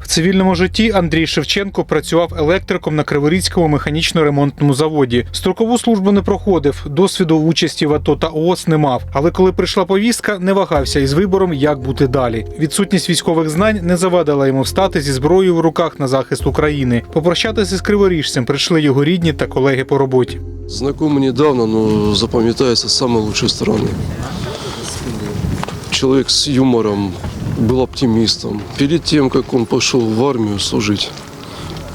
В цивільному житті Андрій Шевченко працював електриком на Криворізькому механічно-ремонтному заводі. Строкову службу не проходив, досвіду участі в АТО та ООС не мав. Але коли прийшла повістка, не вагався із вибором, як бути далі. Відсутність військових знань не завадила йому встати зі зброєю в руках на захист України. Попрощатися з криворіжцем прийшли його рідні та колеги по роботі. Знакомы недавно, но запам'ятається с самой лучшей стороны. Человек с юмором, был оптимистом. Перед тем, как он пошел в армию служить,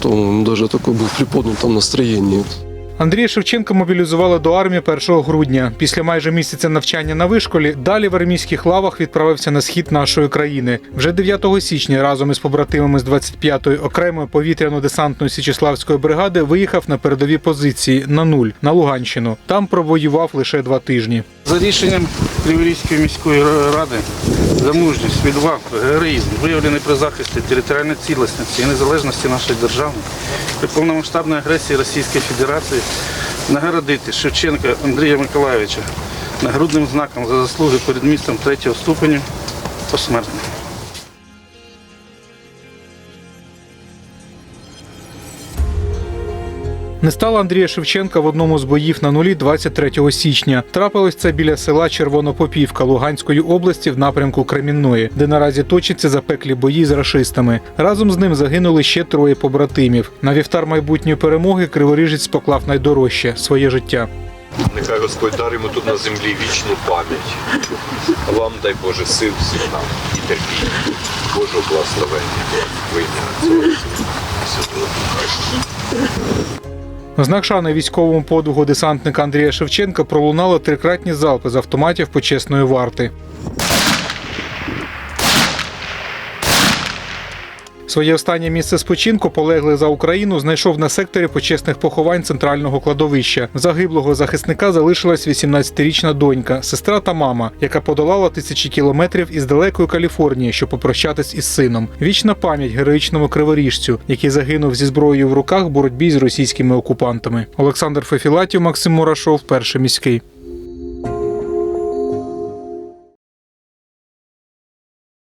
то он даже такой был в приподнятом настроении. Андрія Шевченка мобілізували до армії 1 грудня. Після майже місяця навчання на вишколі далі в армійських лавах відправився на схід нашої країни. Вже 9 січня разом із побратимами з 25-ї окремої повітряно-десантної Січеславської бригади виїхав на передові позиції на нуль на Луганщину. Там провоював лише два тижні. За рішенням Криворізької міської ради за мужність, відвагу, героїзм, виявлений при захисті територіальної цілісності і незалежності нашої держави, при повномасштабної агресії Російської Федерації нагородити Шевченка Андрія Миколайовича нагрудним знаком за заслуги перед містом третього ступеню посмертно. Не стало Андрія Шевченка в одному з боїв на нулі 23 січня. Трапилось це біля села Червонопопівка Луганської області в напрямку Кремінної, де наразі точаться запеклі бої з рашистами. Разом з ним загинули ще троє побратимів. На вівтар майбутньої перемоги криворіжець поклав найдорожче своє життя. Нехай Господь дар тут на землі вічну пам'ять. Вам дай Боже сил всім нам і терпіння. Божого благословення. Вийняти. Святого знак шани військовому подвигу десантника Андрія Шевченка пролунали трикратні залпи з автоматів почесної варти. Своє останнє місце спочинку полеглий за Україну знайшов на секторі почесних поховань центрального кладовища. Загиблого захисника залишилась 18-річна донька, сестра та мама, яка подолала тисячі кілометрів із далекої Каліфорнії, щоб попрощатись із сином. Вічна пам'ять героїчному криворіжцю, який загинув зі зброєю в руках в боротьбі з російськими окупантами. Олександр Фефілатів, Максим Мурашов, перший міський.